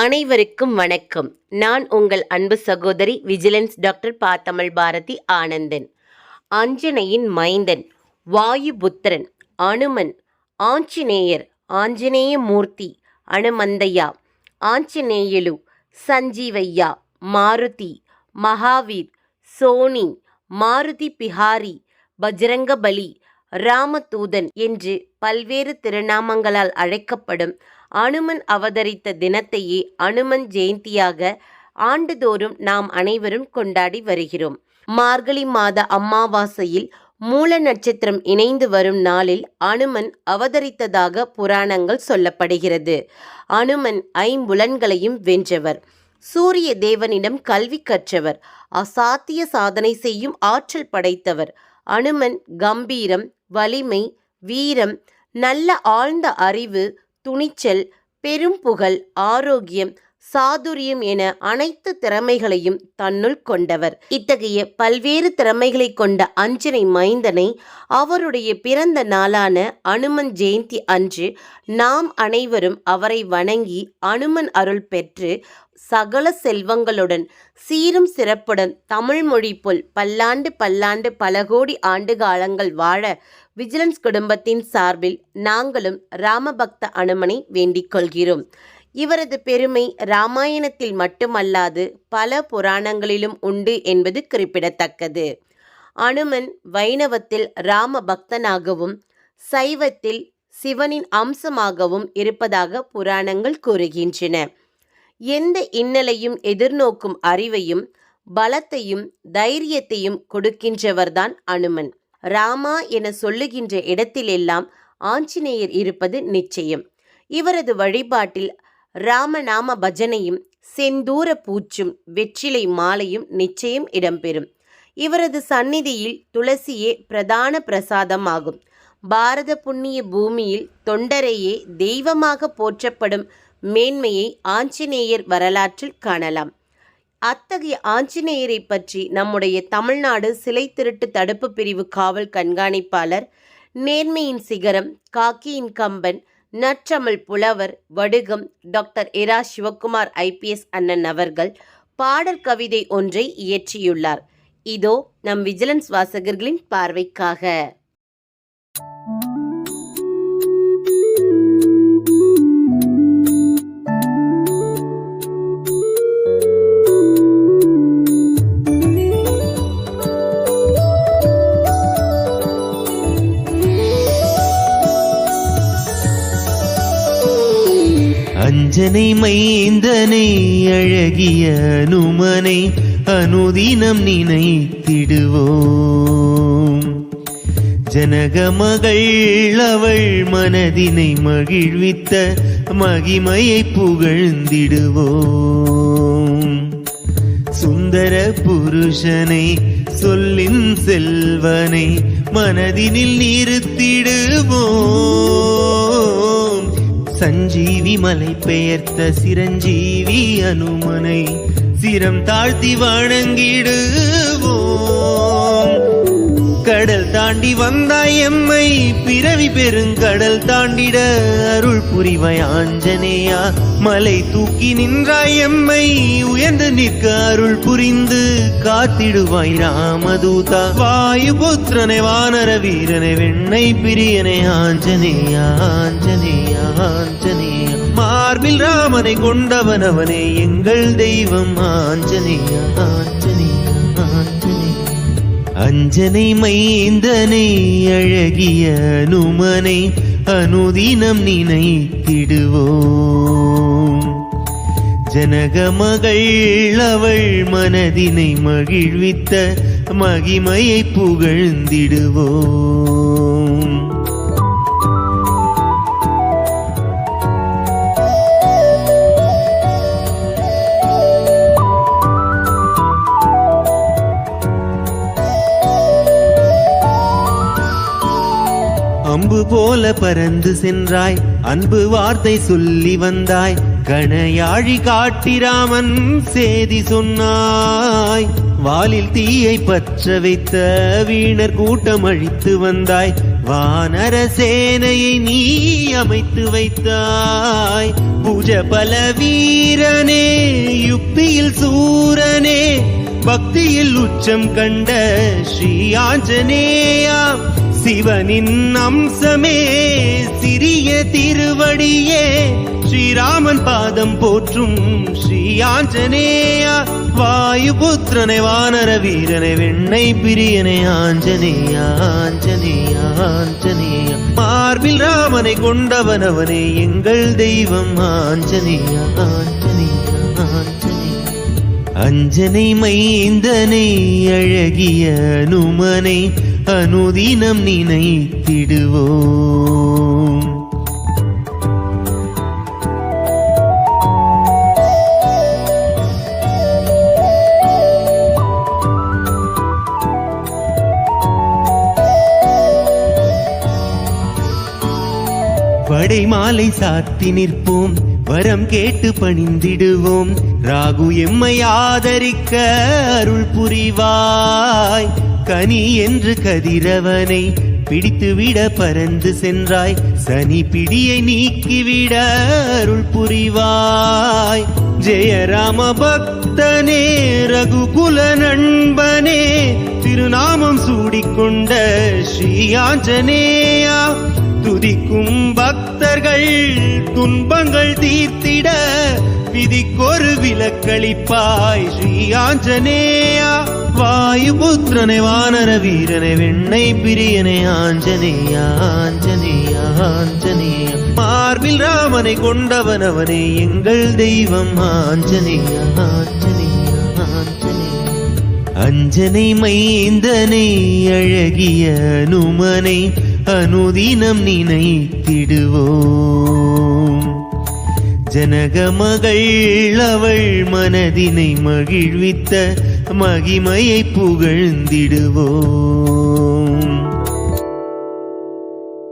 அனைவருக்கும் வணக்கம். நான் உங்கள் அன்பு சகோதரி விஜிலன்ஸ் டாக்டர் பா தமிழ் பாரதி ஆனந்தன். அஞ்சனையின் மைந்தன் வாயுபுத்திரன் அனுமன் ஆஞ்சநேயர் ஆஞ்சநேய மூர்த்தி அனுமந்தையா ஆஞ்சநேயலு சஞ்சீவையா மாருதி மகாவீர் சோனி மாருதி பிஹாரி பஜ்ரங்கபலி ராமதூதன் என்று பல்வேறு திருநாமங்களால் அழைக்கப்படும் அனுமன் அவதரித்த தினத்தையே அனுமன் ஜெயந்தியாக ஆண்டுதோறும் நாம் அனைவரும் கொண்டாடி வருகிறோம். மார்கழி மாத அமாவாசையில் மூல நட்சத்திரம் இணைந்து வரும் நாளில் அனுமன் அவதரித்ததாக புராணங்கள் சொல்லப்படுகிறது. அனுமன் ஐம்புலன்களையும் வென்றவர். சூரிய தேவனிடம் கல்வி கற்றவர். அசாத்திய சாதனை செய்யும் ஆற்றல் படைத்தவர். அனுமன் கம்பீரம் வலிமை வீரம் நல்ல ஆழ்ந்த அறிவு துணிச்சல் பெரும் புகழ் ஆரோக்கியம் சாதுரியம் என அனைத்து திறமைகளையும் தன்னுள் கொண்டவர். இத்தகைய பல்வேறு திறமைகளை கொண்ட அஞ்சனை மைந்தனை அவருடைய பிறந்த நாளான அனுமன் ஜெயந்தி அன்று நாம் அனைவரும் அவரை வணங்கி அனுமன் அருள் பெற்று சகல செல்வங்களுடன் சீரும் சிறப்புடன் தமிழ் மொழி போல் பல்லாண்டு பல்லாண்டு பல கோடி ஆண்டு காலங்கள் வாழ விஜிலன்ஸ் குடும்பத்தின் சார்பில் நாங்களும் ராமபக்த அனுமனை வேண்டிக் கொள்கிறோம். இவரது பெருமை ராமாயணத்தில் மட்டுமல்லாது பல புராணங்களிலும் உண்டு என்பது குறிப்பிடத்தக்கது. அனுமன் வைணவத்தில் ராம பக்தனாகவும் சைவத்தில் சிவனின் அம்சமாகவும் இருப்பதாக புராணங்கள் கூறுகின்றன. எந்த இன்னலையும் எதிர்நோக்கும் அறிவையும் பலத்தையும் தைரியத்தையும் கொடுக்கின்றவர்தான் அனுமன். ராமா என சொல்லுகின்ற இடத்திலெல்லாம் ஆஞ்சநேயர் இருப்பது நிச்சயம். இவரது வழிபாட்டில் ராமநாம பஜனையும் செந்தூர பூச்சும் வெற்றிலை மாலையும் நிச்சயம் இடம்பெறும். இவரது சந்நிதியில் துளசியே பிரதான பிரசாதம் ஆகும். பாரத புண்ணிய பூமியில் தொண்டரையே தெய்வமாக போற்றப்படும் மேன்மையை ஆஞ்சநேயர் வரலாற்றில் காணலாம். அத்தகைய ஆஞ்சநேயரை பற்றி நம்முடைய தமிழ்நாடு சிலை திருட்டு தடுப்பு பிரிவு காவல் கண்காணிப்பாளர் நேர்மையின் சிகரம் காக்கியின் கம்பன் நற்றமிழ் புலவர் வடுகம் டாக்டர் இரா சிவக்குமார் ஐபிஎஸ் அண்ணன் அவர்கள் பாடல் கவிதை ஒன்றை இயற்றியுள்ளார். இதோ நம் விஜிலன்ஸ் வாசகர்களின் பார்வைக்காக. அஞ்சனை மைந்தனை அழகிய அனுமனை அனுதினம் நினைத்திடுவோம். ஜனக மகள் அவள் மனதினை மகிழ்வித்த மகிமையை புகழ்ந்திடுவோம். சுந்தர புருஷனை சொல்லின் செல்வனை மனதினில் நிறுத்திடுவோம். சஞ்சீவி மலை பெயர்த்த சிரஞ்சீவி அனுமனை சிரம் தாழ்த்தி வணங்கிடு. தாண்டி வந்தாய் எம்மை. பிறவி பெருங்கடல் தாண்டிட அருள் புரிவாய் ஆஞ்சநேயா. மலை தூக்கி நின்றாய் எம்மை. உயர்ந்து நிற்க அருள் புரிந்து காத்திடுவாய் ராமதூதா. வாயு புத்திரனை வானர வீரனை வெண்ணை பிரியனை ஆஞ்சநேயா ஆஞ்சநேயா ஆஞ்சநேயா. மார்பில் ராமனை கொண்டவன் அவனே எங்கள் தெய்வம் ஆஞ்சநேயா ஆஞ்சநேயா. அஞ்சனை மைந்தனை அழகிய அனுமனை அனுதினம் நினைத்திடுவோம். ஜனக மகள் அவள் மனதினை மகிழ்வித்த மகிமையை புகழ்ந்திடுவோம். போல பறந்து சென்றாய். அன்பு வார்த்தை சொல்லி வந்தாய். கணையாழி காட்டிராமன் சேதி சொன்னாய். வாலில் தீயை பற்ற வைத்த வீணர் கூட்டம் அழித்து வந்தாய். வானர சேனையை நீ அமைத்து வைத்தாய். புஜ பல வீரனே யுக்தியில் சூரனே பக்தியில் உச்சம் கண்ட ஸ்ரீ ஆஞ்சநேயா. சிவனின் அம்சமே சிறிய திருவடியே. ஸ்ரீராமன் பாதம் போற்றும் ஸ்ரீ ஆஞ்சநேயா. வாயுபுத்திரனை வானர வீரனை வெண்ணை பிரியனை ஆஞ்சநேயா ஆஞ்சநேயா ஆஞ்சநேயா. மார்பில் ராமனை கொண்டவன் அவனே எங்கள் தெய்வம் ஆஞ்சநேயா ஆஞ்சநேயா ஆஞ்சநேயா. அஞ்சனை மைந்தனை அழகிய அனுமனை அனுதினம் நினைத்திடுவோம். படை மாலை சாத்தி நிற்போம் வரம் கேட்டு பணிந்திடுவோம். ராகு எம்மை ஆதரிக்க அருள் புரிவாய். கனி என்று கதிரவனை பிடித்துவிட பறந்து சென்றாய். சனி பிடியை நீக்கிவிட அருள் புரிவாய். ஜெயராம பக்தனே ரகுகுல நண்பனே திருநாமம் சூடிக்கொண்ட ஸ்ரீயாஞ்சனேயா. துதிக்கும் பக்தர்கள் துன்பங்கள் தீர்த்திட விதிக்கொரு விலக்களிப்பாய் ஸ்ரீ ஆஞ்சநேயா வாயுபுத்திரனை வானர வீரனை வெண்ணை பிரியனை ஆஞ்சனேயா ஆஞ்சனேயா ஆஞ்சனேயா மார்பில் ராமனை கொண்டவன் அவனே எங்கள் தெய்வம் ஆஞ்சனேயா ஆஞ்சனேயா ஆஞ்சனேயா அஞ்சனை மைந்தனை அழகிய அனுமனை அனுதினம் நினைத்திடுவோ ஜனக மகள் அவள் மனதினை மகிழ்வித்த மகிமையை புகழ்ந்திடுவோம்.